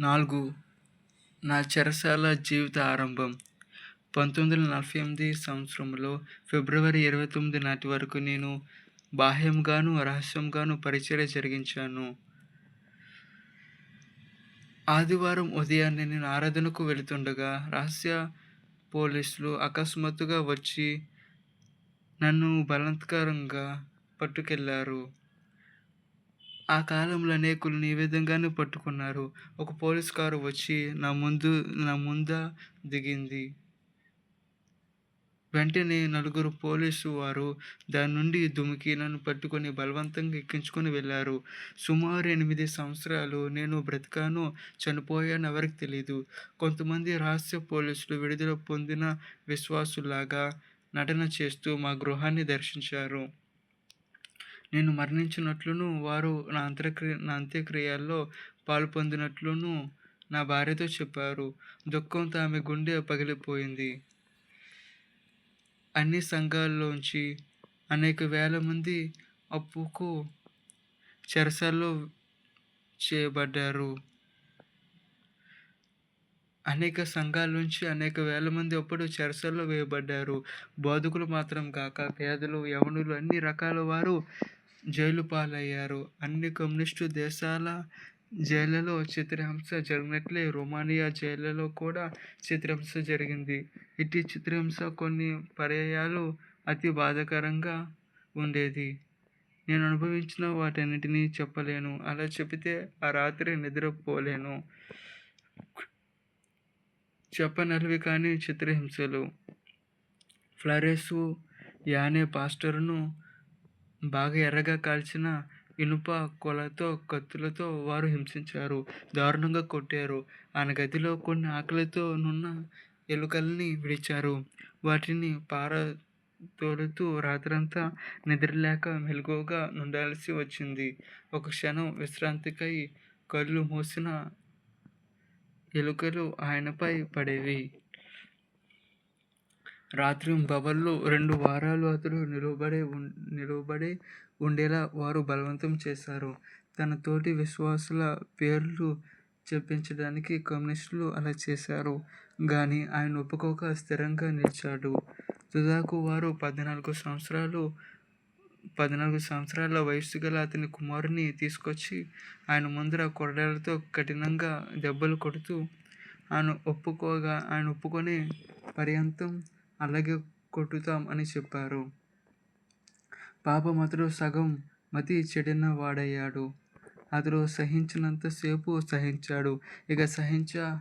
నాలుగు. నా చెరసాల జీవిత ఆరంభం. పంతొమ్మిది వందల నలభై ఎనిమిది సంవత్సరంలో ఫిబ్రవరి ఇరవై తొమ్మిది నాటి వరకు నేను బాహ్యంగాను రహస్యంగాను పరిచర్య జరిగించాను. ఆదివారం ఉదయాన్నే నేను ఆరాధనకు వెళుతుండగా రహస్య పోలీసులు అకస్మాత్తుగా వచ్చి నన్ను బలాత్కారంగా పట్టుకెళ్ళారు. ఆ కాలంలో అనేకులను ఈ విధంగానే పట్టుకున్నారు. ఒక పోలీస్ కారు వచ్చి నా ముందు నా ముంద దిగింది. వెంటనే నలుగురు పోలీసు వారు దాని నుండి దుమికి నన్ను పట్టుకొని బలవంతంగా ఎక్కించుకొని వెళ్ళారు. సుమారు ఎనిమిది సంవత్సరాలు నేను బ్రతికాను చనిపోయాను ఎవరికి తెలియదు కొంతమంది రహస్య పోలీసులు విడుదల పొందిన విశ్వాసులాగా నటన చేస్తూ మా గృహాన్ని దర్శించారు. నేను మరణించినట్లును వారు నా అంత్యక్రియ నా అంత్యక్రియల్లో పాలు పొందినట్లును నా భార్యతో చెప్పారు. దుఃఖంతో ఆమె గుండె పగిలిపోయింది. అన్ని సంఘాల్లోంచి అనేక వేల మంది అప్పుకు చెరసాల్లో చేయబడ్డారు. అనేక సంఘాల నుంచి అనేక వేల మంది అప్పుడు చెరసల్లో వేయబడ్డారు. బోధకులు మాత్రం కాక పేదలు యవనులు అన్ని రకాల వారు జైలు పాలయ్యారు. అన్ని కమ్యూనిస్టు దేశాల జైళ్ళలో చిత్రహింస జరిగినట్లే రొమానియా జైళ్ళలో కూడా చిత్రహింస జరిగింది. ఇటు చిత్రహింస కొన్ని పర్యాయాలు అతి బాధాకరంగా ఉండేది. నేను అనుభవించిన వాటన్నిటినీ చెప్పలేను. అలా చెబితే ఆ రాత్రి నిద్రపోలేను. చెప్పనలివి కానీ చిత్రహింసలు. ఫ్లరెసు యానే పాస్టర్ను బాగా ఎర్రగా కాల్చిన ఇనుప కొలతో కత్తులతో వారు హింసించారు. దారుణంగా కొట్టారు. ఆయన గదిలో కొన్ని ఆకలితో నున్న ఎలుకల్ని విడిచారు. వాటిని పార తోలుతూ రాత్రంతా నిద్రలేక మెలకువగా ఉండాల్సి వచ్చింది. ఒక క్షణం విశ్రాంతికై కళ్ళు మూసిన ఎలుకలు ఆయనపై పడేవి. రాత్రి భవన్లో రెండు వారాలు అతడు నిలబడే నిలబడే ఉండేలా వారు బలవంతం చేశారు. తన తోటి విశ్వాసుల పేర్లు చెప్పించడానికి కమ్యూనిస్టులు అలా చేశారు. కానీ ఆయన ఒప్పుకోక స్థిరంగా నిలిచాడు. తుదాకు వారు పద్నాలుగు సంవత్సరాలు పద్నాలుగు సంవత్సరాల వయస్సు గల అతని కుమారుని తీసుకొచ్చి ఆయన ముందర కొరడాలతో కఠినంగా దెబ్బలు కొడుతూ ఆయన ఒప్పుకోగా ఆయన ఒప్పుకొని పర్యంతం అలాగే కొట్టుతాం అని చెప్పారు. పాపం అతడు సగం మతి చెడిన వాడయ్యాడు. అతడు సహించినంతసేపు సహించాడు. ఇక సహించ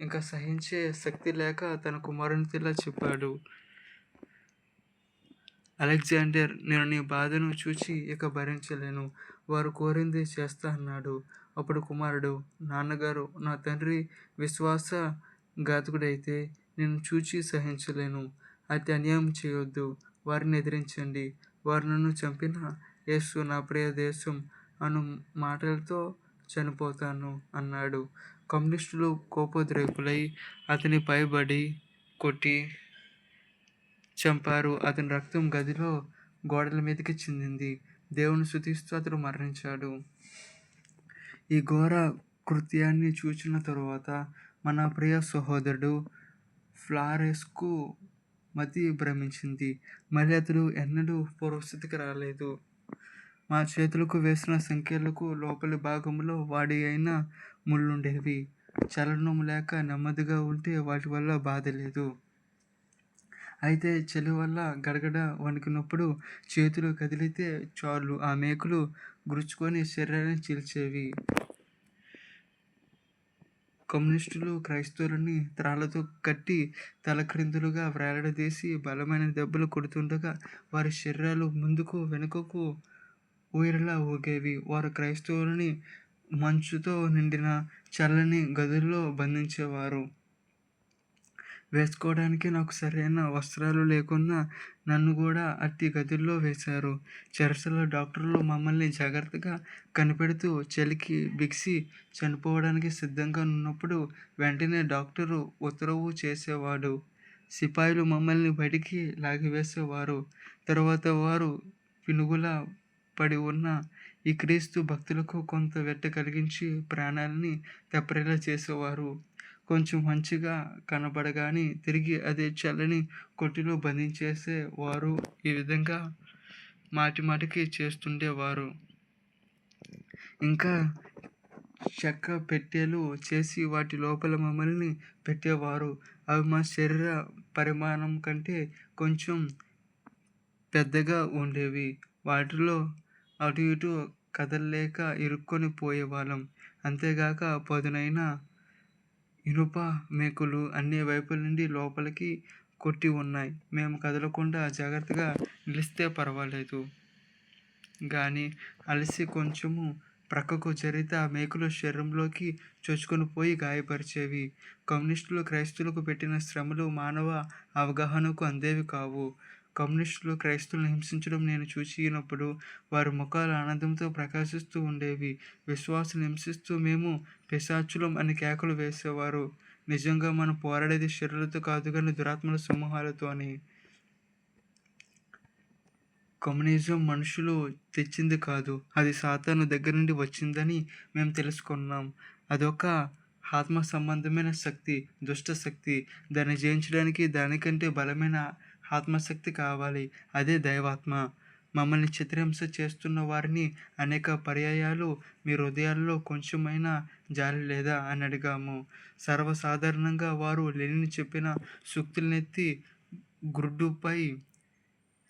ఇంకా సహించే శక్తి లేక తన కుమారునితిలా చెప్పాడు. అలెగ్జాండర్ నేను నీ బాధను చూచి ఇక భరించలేను. వారు కోరింది చేస్తా అన్నాడు. అప్పుడు కుమారుడు నాన్నగారు నా తండ్రి విశ్వాస ఘాతకుడైతే నేను చూచి సహించలేను. అయితే అన్యాయం చేయొద్దు. వారిని ఎదిరించండి. వారు నన్ను చంపిన యేసు నా ప్రియ దేశం అను మాటలతో చనిపోతాను అన్నాడు. కమ్యూనిస్టులు కోపోద్రేకులై అతని పైబడి కొట్టి చంపారు. అతని రక్తం గదిలో గోడల మీదకి చెందింది. దేవుని శుతిస్తూ అతడు మరణించాడు. ఈ ఘోర కృత్యాన్ని చూచిన తరువాత మన ప్రియ సహోదరుడు ఫ్లారెస్కు మతి భ్రమించింది. మళ్ళీ అతడు ఎన్నడూ పూర్వస్థితికి రాలేదు. మా చేతులకు వేసిన సంఖ్యలకు లోపలి భాగంలో వాడి అయిన ముళ్ళుండేవి. చలనం లేక నెమ్మదిగా ఉంటే వాటి వల్ల బాధ లేదు. అయితే చలి వల్ల గడగడ వణికినప్పుడు చేతులు కదిలితే చాలు ఆ మేకులు గురుచుకొని శరీరాన్ని చీల్చేవి. కమ్యూనిస్టులు క్రైస్తవులని త్రాళ్ళతో కట్టి తలక్రిందులుగా వేలాడదీసి బలమైన దెబ్బలు కొడుతుండగా వారి శరీరాలు ముందుకు వెనుకకు ఊయరలా ఊగేవి. వారు క్రైస్తవులని మంచుతో నిండిన చల్లని గదుల్లో బంధించేవారు. వేసుకోవడానికి నాకు సరైన వస్త్రాలు లేకున్నా నన్ను కూడా అట్టి గదుల్లో వేశారు. చెరసలో డాక్టర్లు మమ్మల్ని జాగ్రత్తగా కనిపెడుతూ చలికి బిగిసి చనిపోవడానికి సిద్ధంగా ఉన్నప్పుడు వెంటనే డాక్టరు ఉత్తర్వు చేసేవాడు. సిపాయిలు మమ్మల్ని బయటికి లాగివేసేవారు. తర్వాత వారు పినుగుల పడి ఉన్న ఈ క్రీస్తు భక్తులకు కొంత వెట్ట కలిగించి ప్రాణాలని తెప్పరిలా చేసేవారు. కొంచెం మంచిగా కనబడగానే తిరిగి అదే చల్లని కొట్టిలో బంధించేసే వారు ఈ విధంగా మాటి మాటికి చేస్తుండేవారు. ఇంకా చెక్క పెట్టెలు చేసి వాటి లోపల మమ్మల్ని పెట్టేవారు. అవి మా శరీర పరిమాణం కంటే కొంచెం పెద్దగా ఉండేవి. వాటిలో అటు ఇటు కదలలేక ఇరుక్కొని పోయేవాళ్ళం. అంతేగాక పదునైన ఇనుప మేకులు అన్ని వైపుల నుండి లోపలికి కొట్టి ఉన్నాయి. మేము కదలకుండా జాగ్రత్తగా నిలిస్తే పర్వాలేదు. కానీ అలసి కొంచెము ప్రక్కకు జరిగితే ఆ మేకులు శరీరంలోకి చొచ్చుకొని పోయి గాయపరిచేవి. కమ్యూనిస్టులు క్రైస్తువులకు పెట్టిన శ్రమలు మానవ అవగాహనకు అందేవి కావు. కమ్యూనిస్టులు క్రైస్తవులను హింసించడం నేను చూసినప్పుడు వారి ముఖాలు ఆనందంతో ప్రకాశిస్తూ ఉండేవి. విశ్వాసం హింసిస్తూ మేము పిశాచులం అని కేకలు వేసేవారు. నిజంగా మనం పోరాడేది శరీరాలతో కాదు కానీ దురాత్మల సమూహాలతో అని. కమ్యూనిజం మనుషులు తెచ్చింది కాదు అది సాతాను దగ్గర నుండి వచ్చిందని మేము తెలుసుకున్నాం. అదొక ఆత్మ సంబంధమైన శక్తి దుష్ట శక్తి. దాన్ని జయించడానికి దానికంటే బలమైన ఆత్మశక్తి కావాలి. అదే దైవాత్మ. మమ్మల్ని చిత్రహింస చేస్తున్న వారిని అనేక పర్యాయాలు మీ హృదయాల్లో కొంచెమైనా జాలి లేదా అని అడిగాము. సర్వసాధారణంగా వారు లెనిని చెప్పిన సూక్తులనెత్తి గుడ్డుపై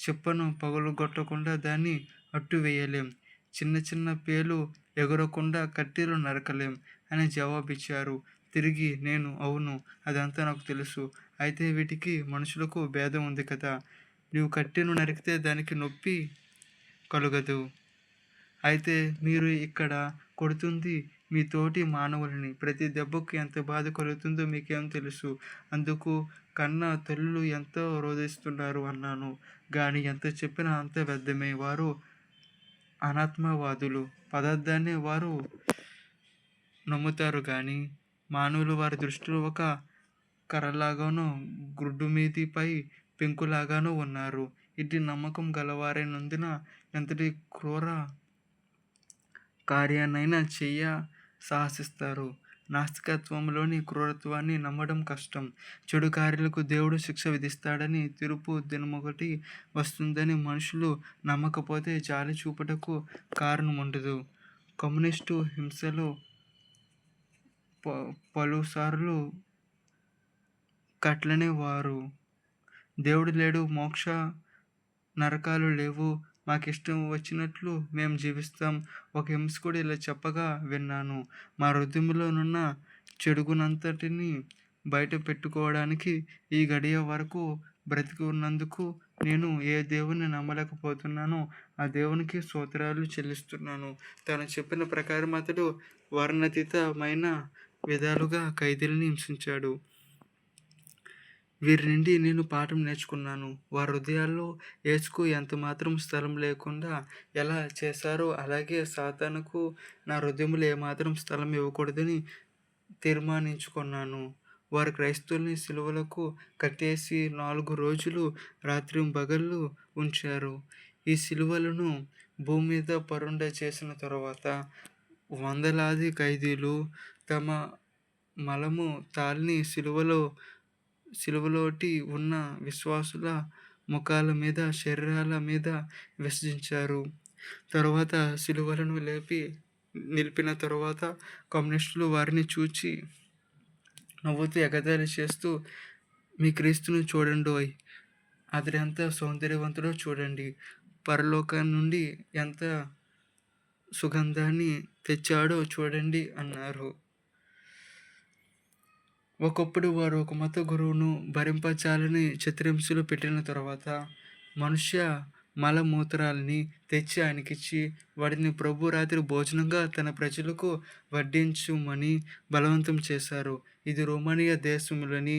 చెప్పను పగలగొట్టకుండా దాన్ని అట్టు వేయలేం. చిన్న చిన్న పేలు ఎగరకుండా కట్టెలు నరకలేం అని జవాబిచ్చారు. తిరిగి నేను అవును అదంతా నాకు తెలుసు. అయితే వీటికి మనుషులకు భేదం ఉంది కదా. నీవు కట్టెను నరికితే దానికి నొప్పి కలుగదు. అయితే మీరు ఇక్కడ కొడుతుంది మీ తోటి మానవులని. ప్రతి దెబ్బకు ఎంత బాధ కలుగుతుందో మీకేం తెలుసు. అందుకు కన్నా తల్లులు ఎంతో రోధిస్తున్నారు అన్నాను. కానీ ఎంత చెప్పినా అంత వ్యర్థమే. వారు అనాత్మవాదులు. పదార్థాన్ని వారు నమ్ముతారు కానీ మానవులు వారి దృష్టిలో ఒక కర్రలాగానో గుడ్డు మీదిపై పెంకులాగానో ఉన్నారు. ఇది నమ్మకం గలవారైనందున ఎంతటి క్రూర కార్యాన్నైనా చెయ్య సాహసిస్తారు. నాస్తికత్వంలోని క్రూరత్వాన్ని నమ్మడం కష్టం. చెడు కార్యాలకు దేవుడు శిక్ష విధిస్తాడని తిరుపు దినమొకటి వస్తుందని మనుషులు నమ్మకపోతే జాలి చూపుటకు కారణం ఉండదు కమ్యూనిస్టు హింసలో ప పలుసార్లు కట్లనే వారు. దేవుడు లేడు మోక్ష నరకాలు లేవు. మాకు ఇష్టం వచ్చినట్లు మేము జీవిస్తాం. ఒక హింసకుడు ఇలా చెప్పగా విన్నాను. మా హృదయంలోనున్న చెడుగునంతటిని బయట పెట్టుకోవడానికి ఈ గడియ వరకు బ్రతికి ఉన్నందుకు నేను ఏ దేవుని నమ్మలేకపోతున్నానో ఆ దేవునికి స్తోత్రాలు చెల్లిస్తున్నాను. తను చెప్పిన ప్రకారం అతడు వర్ణతీతమైన విధాలుగా ఖైదీలను హింసించాడు. వీరి నుండి నేను పాఠం నేర్చుకున్నాను. వారి హృదయాల్లో ఏసుకు ఎంత మాత్రం స్థలం లేకుండా ఎలా చేశారో అలాగే సాతానుకు నా హృదయంలో ఏమాత్రం స్థలం ఇవ్వకూడదని తీర్మానించుకున్నాను. వారు క్రైస్తవుల్ని సిలువలకు కట్టేసి నాలుగు రోజులు రాత్రి బగళ్ళు ఉంచారు. ఈ సిలువలను భూమి మీద పరుండ చేసిన తర్వాత వందలాది ఖైదీలు తమ మలము తాళ్ళని సిలువలో సిలువలోటి ఉన్న విశ్వాసుల ముఖాల మీద శరీరాల మీద విసర్జించారు. తరువాత సిలువలను లేపి నిలిపిన తరువాత కమ్యూనిస్టులు వారిని చూచి నవ్వుతూ ఎగదారి చేస్తూ మీ క్రీస్తును చూడండి అతడు ఎంత సౌందర్యవంతుడో చూడండి. పరలోకం నుండి ఎంత సుగంధాన్ని తెచ్చాడో చూడండి అన్నారు. ఒకప్పుడు వారు ఒక మత గురువును భరింపచాలని చిత్రహింసలు పెట్టిన తర్వాత మనుష్య మలమూత్రాలని తెచ్చి ఆయనకిచ్చి వాటిని ప్రభు రాత్రి భోజనంగా తన ప్రజలకు వడ్డించుమని బలవంతం చేశారు. ఇది రోమానియా దేశంలోని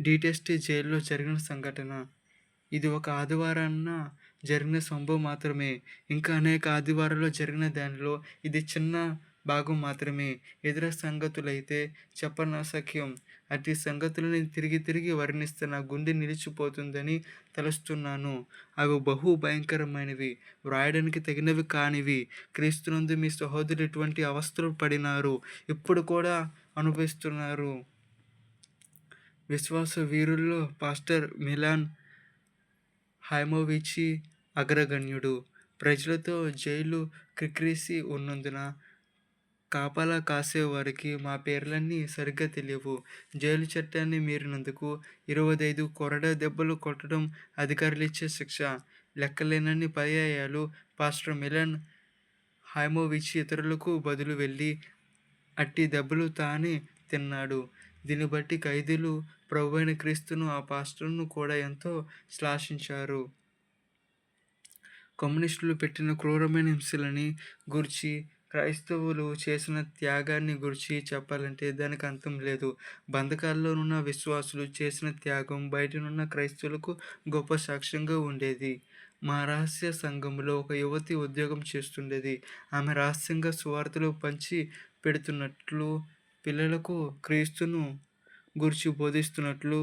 డిటెస్టీ జైల్లో జరిగిన సంఘటన. ఇది ఒక ఆదివారాన్న జరిగిన సంభవం మాత్రమే. ఇంకా అనేక ఆదివారాల్లో జరిగిన దానిలో ఇది చిన్న భాగం మాత్రమే. ఇతర సంగతులైతే చెప్పనసఖ్యం. అట్టి సంగతులని తిరిగి తిరిగి వర్ణిస్తే నా గుండె నిలిచిపోతుందని తలుస్తున్నాను. అవి బహు భయంకరమైనవి. వ్రాయడానికి తగినవి కానివి. క్రీస్తునందు మీ సహోదరు ఇటువంటి అవస్థలు పడినారు? ఇప్పుడు కూడా అనుభవిస్తున్నారు. విశ్వాస వీరుల్లో పాస్టర్ మిలాన్ హైమోవిచి అగ్రగణ్యుడు. ప్రజలతో జైలు క్రిక్రీసి ఉన్నందున కాపలా కాసేవారికి మా పేర్లన్నీ సరిగ్గా తెలియవు. జైలు చట్టాన్ని మీరినందుకు ఇరవై ఐదు కొరడా దెబ్బలు కొట్టడం అధికారులు ఇచ్చే శిక్ష లెక్కలేనన్ని పర్యాయాలు పాస్టర్ మిలన్ హైమోవిచ్ ఇతరులకు బదులు వెళ్ళి అట్టి దెబ్బలు తానే తిన్నాడు. దీన్ని బట్టి ఖైదీలు ప్రభు అయిన క్రీస్తును ఆ పాస్టర్ను కూడా ఎంతో శ్లాఘించారు కమ్యూనిస్టులు పెట్టిన క్రూరమైన హింసలని గురించి క్రైస్తవులు చేసిన త్యాగాన్ని గురించి చెప్పాలంటే దానికి అంతం లేదు. బంధకాల్లోనున్న విశ్వాసులు చేసిన త్యాగం బయటనున్న క్రైస్తవులకు గొప్ప సాక్ష్యంగా ఉండేది. మా రహస్య సంఘంలో ఒక యువతి ఉద్యోగం చేస్తుండేది. ఆమె రహస్యంగా సువార్తలు పంచి పెడుతున్నట్లు పిల్లలకు క్రీస్తును గురించి బోధిస్తున్నట్లు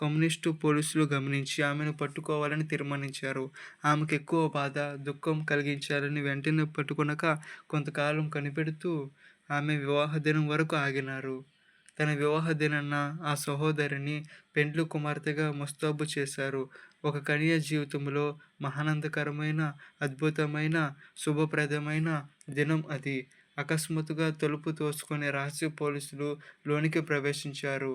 కమ్యూనిస్టు పోలీసులు గమనించి ఆమెను పట్టుకోవాలని తీర్మానించారు. ఆమెకు ఎక్కువ బాధ దుఃఖం కలిగించాలని వెంటనే పట్టుకునక కొంతకాలం కనిపెడుతూ ఆమె వివాహ దినం వరకు ఆగినారు. తన వివాహ దినాన్న ఆ సహోదరిని పెండ్లు కుమార్తెగా ముస్తాబు చేశారు. ఒక కన్య జీవితంలో మహానందకరమైన అద్భుతమైన శుభప్రదమైన దినం అది. అకస్మాత్తుగా తలుపు తోసుకునే రహస్య పోలీసులు లోనికి ప్రవేశించారు.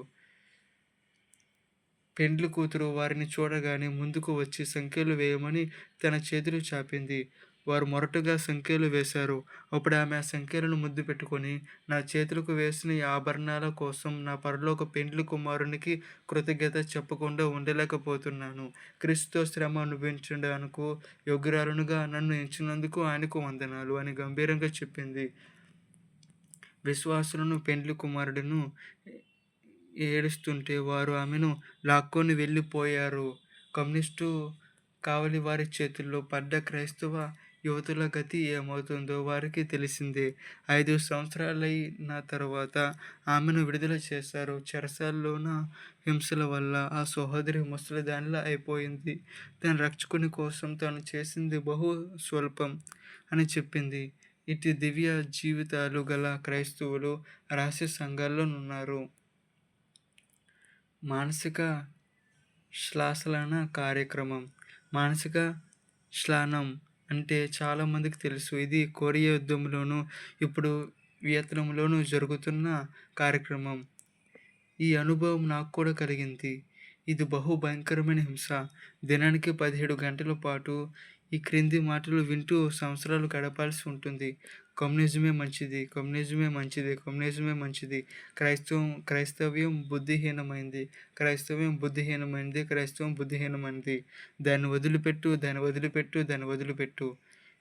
పెండ్లి కూతురు వారిని చూడగానే ముందుకు వచ్చి సంఖ్యలు వేయమని తన చేతులు చాపింది. వారు మొరటుగా సంఖ్యలు వేశారు. అప్పుడు ఆమె ఆ సంఖ్యలను ముద్దు పెట్టుకొని నా చేతులకు వేసిన ఈ ఆభరణాల కోసం నా పరలోక పెండ్లి కుమారునికి కృతజ్ఞత చెప్పకుండా ఉండలేకపోతున్నాను. క్రీస్తుతో శ్రమ అనుభవించడానికి యోగ్యురాలునుగా నన్ను ఎంచినందుకు ఆయనకు వందనాలు అని గంభీరంగా చెప్పింది. విశ్వాసులను పెండ్లి కుమారుడును ఏడుస్తుంటే వారు ఆమెను లాక్కొని వెళ్ళిపోయారు. కమ్యూనిస్టు కావలి వారి చేతుల్లో పడ్డ క్రైస్తవ యువతుల గతి ఏమవుతుందో వారికి తెలిసింది. ఐదు సంవత్సరాలైన తర్వాత ఆమెను విడుదల చేశారు. చెరసాల్లోన హింసల వల్ల ఆ సహోదరి ముసలిదానిలా అయిపోయింది. తన రక్షకుని కోసం తాను చేసింది బహు స్వల్పం అని చెప్పింది. ఇటు దివ్య జీవితాలు గల క్రైస్తవులు రహస్య సంఘాల్లో ఉన్నారు మానసిక శ్లాసలన కార్యక్రమం. మానసిక శ్లానం అంటే చాలామందికి తెలుసు. ఇది కొరియా యుద్ధంలోనూ ఇప్పుడు వియత్నంలోనూ జరుగుతున్న కార్యక్రమం. ఈ అనుభవం నాకు కూడా కలిగింది. ఇది బహు భయంకరమైన హింస. దినానికి పదిహేడు గంటల పాటు ఈ క్రింది మాటలు వింటూ సంవత్సరాలు గడపాల్సి ఉంటుంది. కమ్యూనిజమే మంచిది కమ్యూనిజమే మంచిది కమ్యూనిజమే మంచిది. క్రైస్తవం క్రైస్తవ్యం బుద్ధిహీనమైంది క్రైస్తవ్యం బుద్ధిహీనమైంది క్రైస్తవం బుద్ధిహీనమైంది. దాన్ని వదిలిపెట్టు దాన్ని వదిలిపెట్టు దాన్ని వదిలిపెట్టు.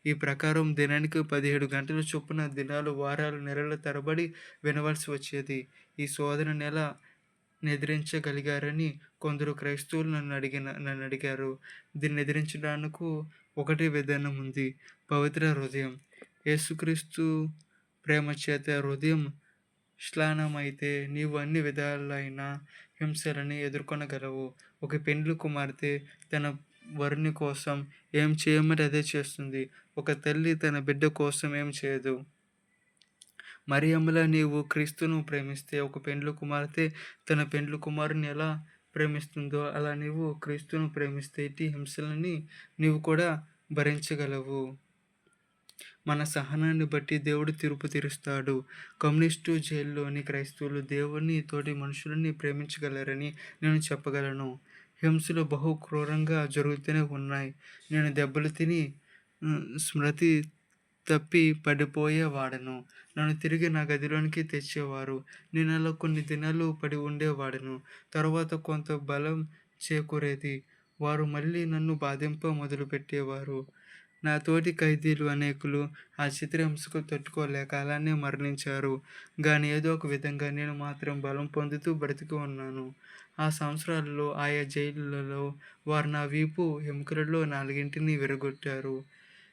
ఈ ప్రకారం దినానికి పదిహేడు గంటల చొప్పున దినాలు వారాలు నెలల తరబడి వినవలసి వచ్చేది. ఈ శోధన నెల నిద్రించగలిగారని కొందరు క్రైస్తవులు నన్ను అడిగిన నన్ను అడిగారు. దీన్ని నిద్రించడానికి ఒకటే విధానం ఉంది. పవిత్ర హృదయం. యేసుక్రీస్తు ప్రేమ చేత హృదయం శ్లానమైతే నీవు అన్ని విధాలైన హింసలని ఎదుర్కొనగలవు. ఒక పెండ్లి కుమార్తె తన వరుని కోసం ఏం చేయమని అదే చేస్తుంది. ఒక తల్లి తన బిడ్డ కోసం ఏం చేయదు. మరియమ్మల నీవు క్రీస్తును ప్రేమిస్తే ఒక పెండ్లు కుమార్తె తన పెండ్లు కుమారుని ఎలా ప్రేమిస్తుందో అలా నీవు క్రీస్తును ప్రేమిస్తే ఇటు హింసలని నీవు కూడా భరించగలవు. మన సహనాన్ని బట్టి దేవుడు తీర్పు తీరుస్తాడు. కమ్యూనిస్టు జైల్లోని క్రైస్తవులు దేవుని తోటి మనుషులని ప్రేమించగలరని నేను చెప్పగలను. హింసలు బహు క్రూరంగా జరుగుతూనే ఉన్నాయి. నేను దెబ్బలు తిని స్మృతి తప్పి పడిపోయేవాడను. నన్ను తిరిగి నా గదిలోనికి తెచ్చేవారు. నేను అలా కొన్ని దినాలు పడి ఉండేవాడను. తర్వాత కొంత బలం చేకూరేది. వారు మళ్ళీ నన్ను బాధింప మొదలుపెట్టేవారు. నా తోటి ఖైదీలు అనేకులు ఆ చిత్రహింసకు తట్టుకోలేక అలానే మరణించారు. కానీ ఏదో ఒక విధంగా నేను మాత్రం బలం పొందుతూ బ్రతికి ఉన్నాను. ఆ సంవత్సరాలలో ఆయా జైళ్ళలో వారు నా వీపు ఎముకలలో నాలుగింటిని విరగొట్టారు.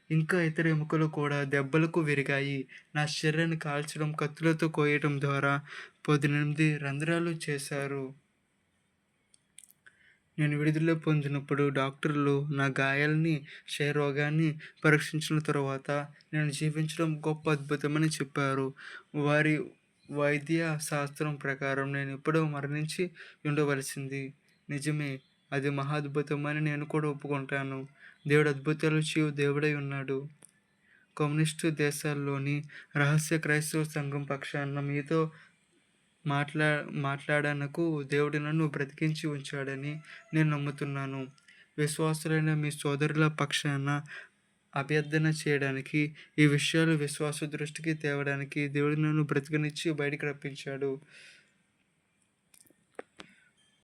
ఇంకా ఇతర ఎముకలు కూడా దెబ్బలకు విరిగాయి. నా శరీరాన్ని కాల్చడం కత్తులతో కోయటం ద్వారా పద్దెనిమిది రంధ్రాలు చేశారు. నేను విడుదల పొందినప్పుడు డాక్టర్లు నా గాయాలని క్షయరోగాన్ని పరీక్షించిన తర్వాత నేను జీవించడం గొప్ప అద్భుతమని చెప్పారు. వారి వైద్య శాస్త్రం ప్రకారం నేను ఎప్పుడో మరణించి ఉండవలసింది. నిజమే అది మహాద్భుతమని నేను కూడా ఒప్పుకుంటాను. దేవుడు అద్భుతాలు చేయు దేవుడై ఉన్నాడు. కమ్యూనిస్టు దేశాల్లోని రహస్య క్రైస్తవ సంఘం పక్షాన మీతో మాట్లా మాట్లాడానకు దేవుడు నన్ను బ్రతికించి ఉంచాడని నేను నమ్ముతున్నాను. విశ్వాసులైన మీ సోదరుల పక్షాన అభ్యర్థన చేయడానికి ఈ విషయాలు విశ్వాస దృష్టికి తేవడానికి దేవుడు నన్ను బ్రతికనిచ్చి బయటికి రప్పించాడు.